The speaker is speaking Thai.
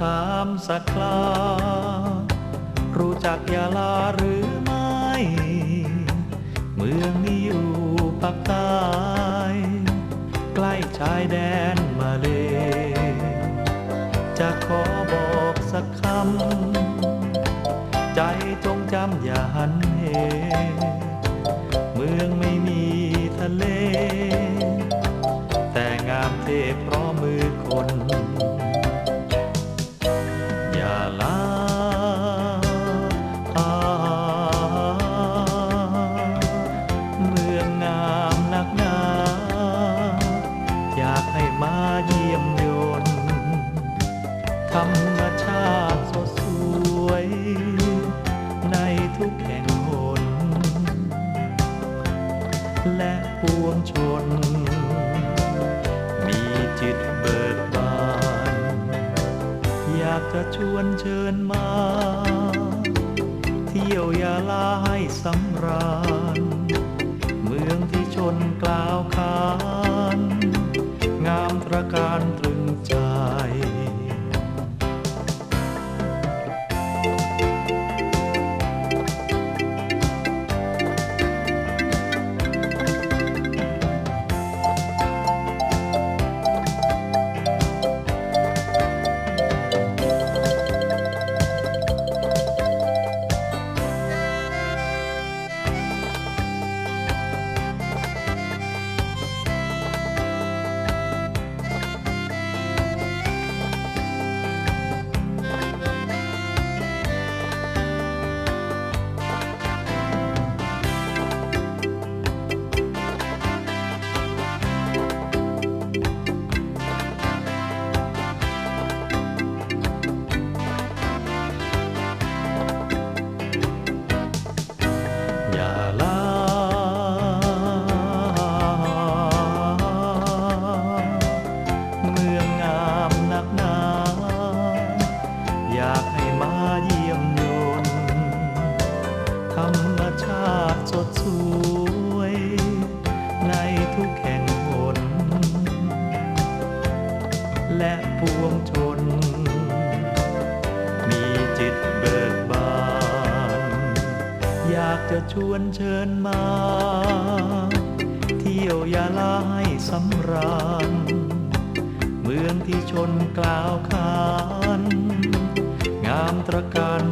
ถามสักลารู้จักยาลาหรือไม่ เมืองนี้อยู่ภาคใต้ใกล้ชายแดนมาเล จะขอบอกสักคำ ใจจงจำอย่าหันเห เมืองไม่มีทะเล แต่งามเทพเพร เยี่ยมยนธรรมชาติสดสวย ในทุกแห่งหน และปวงชน มีจิตเบิกบาน อยากจะชวนเชิญมา เที่ยวยาลาให้สำราญ เมืองที่ชนกล่าวขาน รรมชาติสดสวย ในทุกแห่งหน และปวงชน มีจิตเบิกบาน อยากจะชวนเชิญมา เที่ยวยาลาให้สำราญ เมืองที่ชนกล่าวขาน งามตระการ